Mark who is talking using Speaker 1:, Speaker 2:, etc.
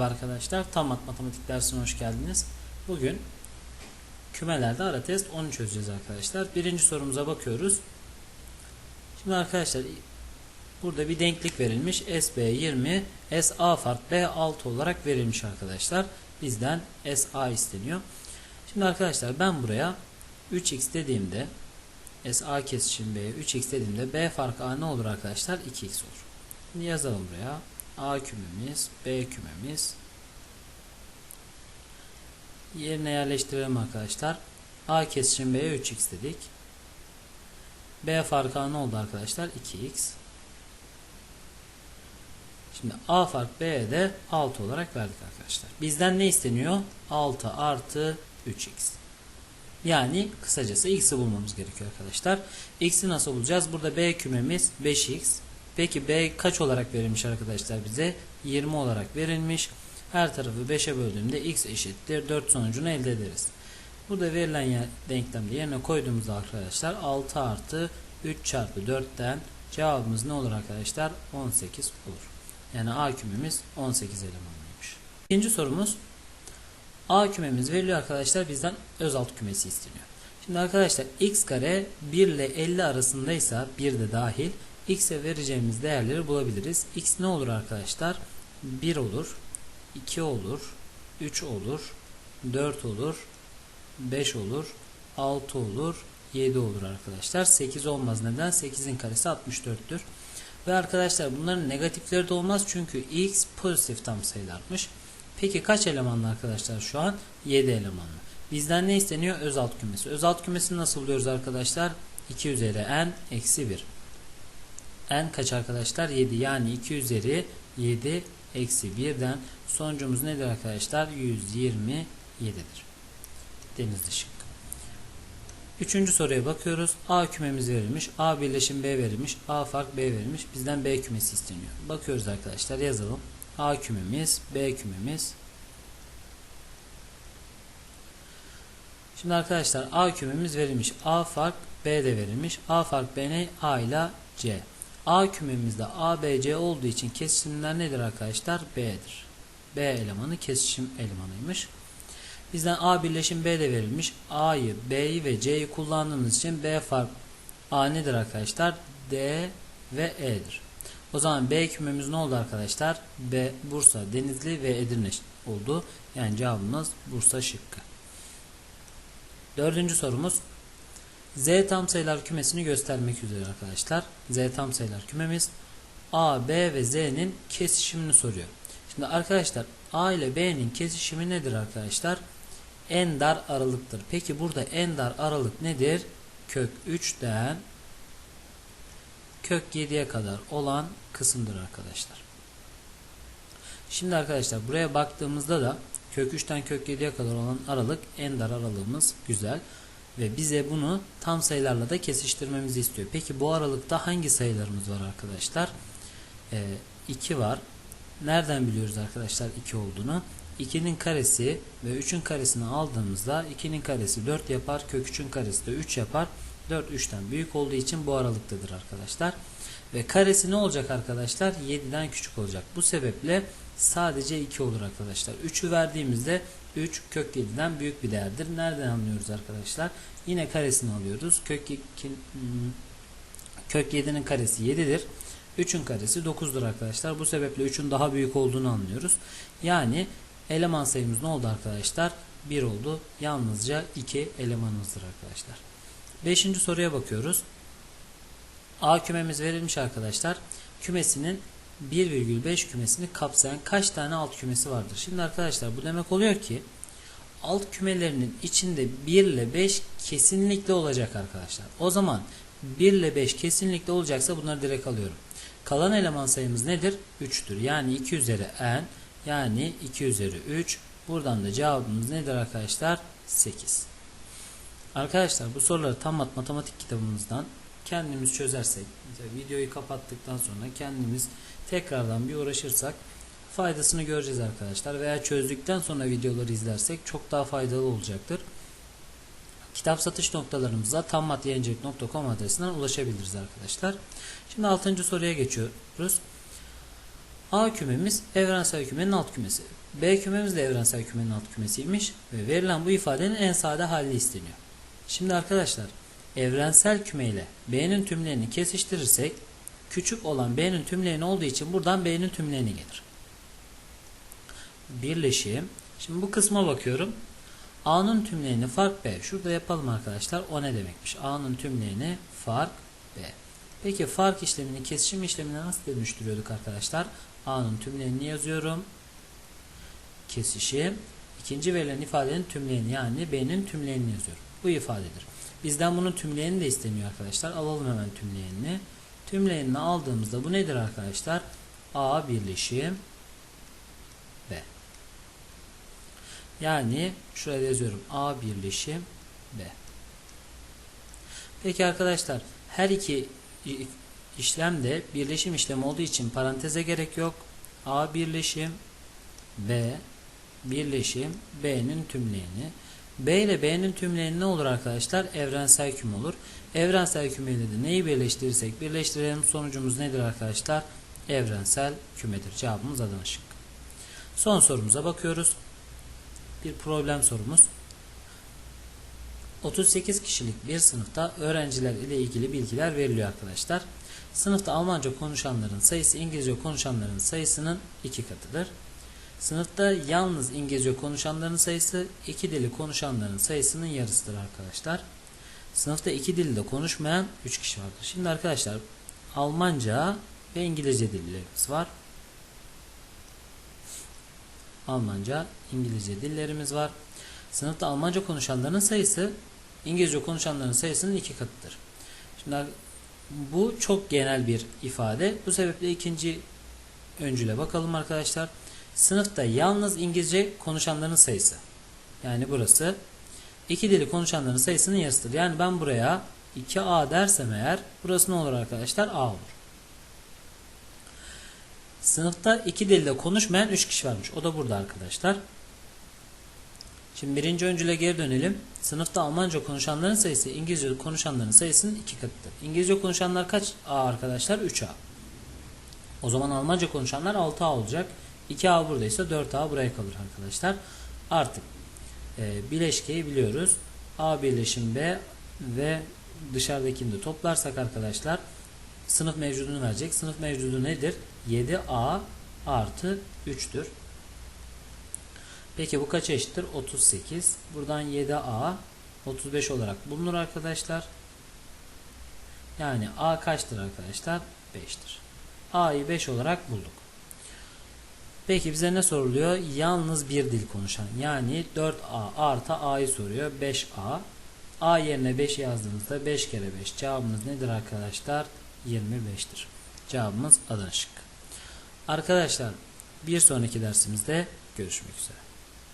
Speaker 1: Arkadaşlar, tam mat matematik dersine hoş geldiniz. Bugün kümelerde ara test 10'u çözeceğiz arkadaşlar. Birinci sorumuza bakıyoruz. Şimdi arkadaşlar burada bir denklik verilmiş. SB 20, SA fark B 6 olarak verilmiş arkadaşlar. Bizden SA isteniyor. Şimdi arkadaşlar ben buraya 3x dediğimde SA kesişim B'ye 3x dediğimde B farkı A ne olur arkadaşlar? 2x olur. Şimdi yazalım buraya. A kümemiz, B kümemiz. Yerine yerleştirelim arkadaşlar. A kesişim B'ye 3x dedik. B farkı ne oldu arkadaşlar? 2x. Şimdi A fark B'ye de 6 olarak verdik arkadaşlar. Bizden ne isteniyor? 6 artı 3x. Yani kısacası x'i bulmamız gerekiyor arkadaşlar. X'i nasıl bulacağız? Burada B kümemiz 5x. Peki B kaç olarak verilmiş arkadaşlar bize? 20 olarak verilmiş. Her tarafı 5'e böldüğümde x eşittir 4 sonucunu elde ederiz. Burada verilen denklemde yerine koyduğumuzda arkadaşlar 6 artı 3 çarpı 4'ten cevabımız ne olur arkadaşlar? 18 olur. Yani A kümemiz 18 elemanlıymış. İkinci sorumuz A kümemiz veriliyor arkadaşlar bizden özalt kümesi isteniyor. Şimdi arkadaşlar x kare 1 ile 50 arasındaysa 1 de dahil x'e vereceğimiz değerleri bulabiliriz. x ne olur arkadaşlar? 1 olur, 2 olur, 3 olur, 4 olur, 5 olur, 6 olur, 7 olur arkadaşlar. 8 olmaz. Neden? 8'in karesi 64'tür. Ve arkadaşlar bunların negatifleri de olmaz çünkü x pozitif tam sayılarmış. Peki kaç elemanlı arkadaşlar şu an? 7 elemanlı. Bizden ne isteniyor? Özalt kümesi. Özalt kümesini nasıl buluyoruz arkadaşlar? 2 üzeri n eksi 1 n kaç arkadaşlar? 7 yani 2 üzeri 7 eksi 1'den sonucumuz nedir arkadaşlar? 127'dir. Denizli şık. Üçüncü soruya bakıyoruz. A kümemiz verilmiş. A birleşim B verilmiş. A fark B verilmiş. Bizden B kümesi isteniyor. Bakıyoruz arkadaşlar yazalım. A kümemiz, B kümemiz. Şimdi arkadaşlar A kümemiz verilmiş. A fark B de verilmiş. A fark B ne? A ile C. A kümemizde A, B, C olduğu için kesişimler nedir arkadaşlar? B'dir. B elemanı kesişim elemanıymış. Bizden A birleşim B de verilmiş. A'yı, B'yi ve C'yi kullandığımız için B fark A nedir arkadaşlar? D ve E'dir. O zaman B kümemiz ne oldu arkadaşlar? B, Bursa, Denizli ve Edirne oldu. Yani cevabımız Bursa şıkkı. Dördüncü sorumuz. Z tam sayılar kümesini göstermek üzere arkadaşlar. Z tam sayılar kümemiz A, B ve Z'nin kesişimini soruyor. Şimdi arkadaşlar A ile B'nin kesişimi nedir arkadaşlar? En dar aralıktır. Peki burada en dar aralık nedir? Kök 3'ten kök 7'ye kadar olan kısımdır arkadaşlar. Şimdi arkadaşlar buraya baktığımızda da kök 3'ten kök 7'ye kadar olan aralık en dar aralığımız güzel. Ve bize bunu tam sayılarla da kesiştirmemizi istiyor. Peki bu aralıkta hangi sayılarımız var arkadaşlar? Ee, 2 var. Nereden biliyoruz arkadaşlar 2 olduğunu? 2'nin karesi ve 3'ün karesini aldığımızda 2'nin karesi 4 yapar. Kök 3'ün karesi de 3 yapar. 4 3'ten büyük olduğu için bu aralıktadır arkadaşlar. Ve karesi ne olacak arkadaşlar? 7'den küçük olacak. Bu sebeple sadece 2 olur arkadaşlar. 3'ü verdiğimizde 3 kök 7'den büyük bir değerdir. Nereden anlıyoruz arkadaşlar? Yine karesini alıyoruz. Kök 2, kök 7'nin karesi 7'dir. 3'ün karesi 9'dur arkadaşlar. Bu sebeple 3'ün daha büyük olduğunu anlıyoruz. Yani eleman sayımız ne oldu arkadaşlar? 1 oldu. Yalnızca 2 elemanımızdır arkadaşlar. 5. soruya bakıyoruz. A kümemiz verilmiş arkadaşlar. Kümesinin 1,5 kümesini kapsayan kaç tane alt kümesi vardır? Şimdi arkadaşlar bu demek oluyor ki alt kümelerinin içinde 1 ile 5 kesinlikle olacak arkadaşlar. O zaman 1 ile 5 kesinlikle olacaksa bunları direkt alıyorum. Kalan eleman sayımız nedir? 3'tür. Yani 2 üzeri n yani 2 üzeri 3. Buradan da cevabımız nedir arkadaşlar? 8. Arkadaşlar bu soruları tam matematik kitabımızdan kendimiz çözersek, videoyu kapattıktan sonra kendimiz tekrardan bir uğraşırsak faydasını göreceğiz arkadaşlar. Veya çözdükten sonra videoları izlersek çok daha faydalı olacaktır. Kitap satış noktalarımıza tammatyayıncılık.com adresinden ulaşabiliriz arkadaşlar. Şimdi 6. soruya geçiyoruz. A kümemiz evrensel kümenin alt kümesi. B kümemiz de evrensel kümenin alt kümesiymiş ve verilen bu ifadenin en sade hali isteniyor. Şimdi arkadaşlar evrensel küme ile B'nin tümlerini kesiştirirsek küçük olan B'nin tümleyeni olduğu için buradan B'nin tümleyeni gelir. Birleşim. Şimdi bu kısma bakıyorum. A'nın tümleyeni fark B. Şurada yapalım arkadaşlar. O ne demekmiş? A'nın tümleyeni fark B. Peki fark işlemini kesişim işlemine nasıl dönüştürüyorduk arkadaşlar? A'nın tümleyenini yazıyorum. Kesişim. İkinci verilen ifadenin tümleyeni yani B'nin tümleyenini yazıyorum. Bu ifadedir. Bizden bunun tümleyeni de isteniyor arkadaşlar. Alalım hemen tümleyenini. Tümleyenini aldığımızda bu nedir arkadaşlar? A birleşim B. Yani şuraya yazıyorum. A birleşim B. Peki arkadaşlar her iki işlemde birleşim işlemi olduğu için paranteze gerek yok. A birleşim B birleşim B'nin tümleyeni. B ile B'nin tümleyeni ne olur arkadaşlar? Evrensel küme olur. Evrensel kümeyle de neyi birleştirirsek birleştirelim sonucumuz nedir arkadaşlar? Evrensel kümedir. Cevabımız Adana şık. Son sorumuza bakıyoruz. Bir problem sorumuz. 38 kişilik bir sınıfta öğrenciler ile ilgili bilgiler veriliyor arkadaşlar. Sınıfta Almanca konuşanların sayısı İngilizce konuşanların sayısının iki katıdır. Sınıfta yalnız İngilizce konuşanların sayısı iki dili konuşanların sayısının yarısıdır arkadaşlar. Sınıfta iki dilde konuşmayan 3 kişi vardır. Şimdi arkadaşlar Almanca ve İngilizce dillerimiz var. Almanca, İngilizce dillerimiz var. Sınıfta Almanca konuşanların sayısı İngilizce konuşanların sayısının iki katıdır. Şimdi bu çok genel bir ifade. Bu sebeple ikinci öncüle bakalım arkadaşlar. Sınıfta yalnız İngilizce konuşanların sayısı. Yani burası iki dili konuşanların sayısının yarısıdır. Yani ben buraya 2A dersem eğer burası ne olur arkadaşlar? A olur. Sınıfta iki dilde konuşmayan 3 kişi varmış. O da burada arkadaşlar. Şimdi birinci öncüle geri dönelim. Sınıfta Almanca konuşanların sayısı İngilizce konuşanların sayısının iki katıdır. İngilizce konuşanlar kaç A arkadaşlar? 3A. O zaman Almanca konuşanlar 6A olacak. 2A buradaysa 4A buraya kalır arkadaşlar. Artık e, bileşkeyi biliyoruz. A birleşim B ve dışarıdakini de toplarsak arkadaşlar sınıf mevcudunu verecek. Sınıf mevcudu nedir? 7A artı 3'tür. Peki bu kaç eşittir? 38. Buradan 7A 35 olarak bulunur arkadaşlar. Yani A kaçtır arkadaşlar? 5'tir. A'yı 5 olarak bulduk. Peki bize ne soruluyor? Yalnız bir dil konuşan. Yani 4A artı A'yı soruyor. 5A. A yerine 5 yazdığımızda 5 kere 5. Cevabımız nedir arkadaşlar? 25'tir. Cevabımız Adana şıkkı. Arkadaşlar bir sonraki dersimizde görüşmek üzere.